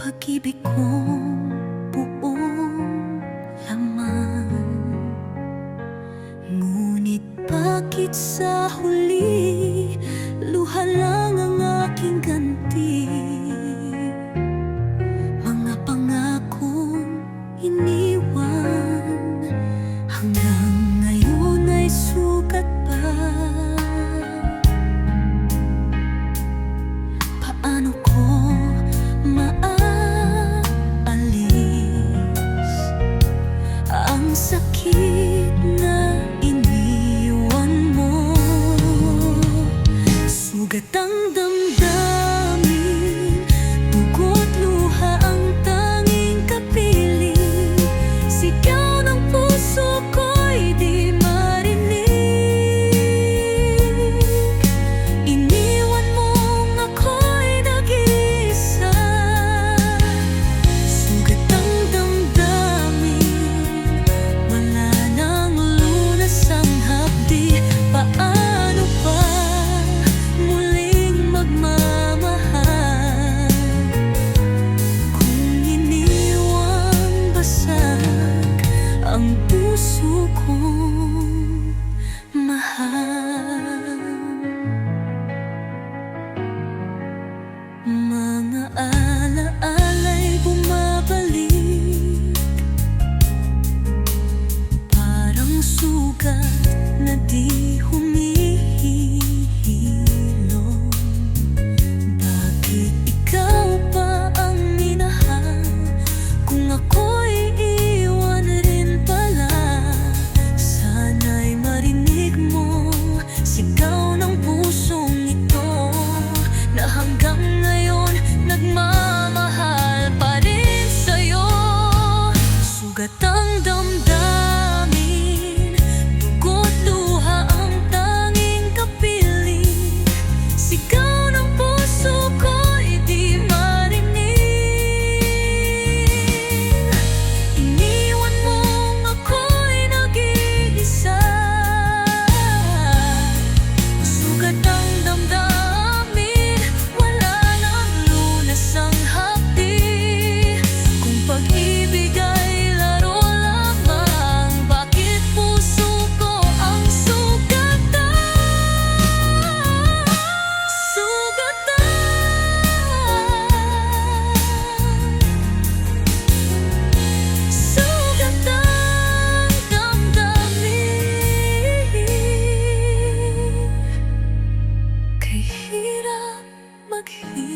pag-ibig kong buong laman. Ngunit bakit sa huli Luha lang ang aking ganti? Mga pangakong iniwan Hanggang ngayon ay sukat sakit na iniwan mo. Sugat ang naalaala. look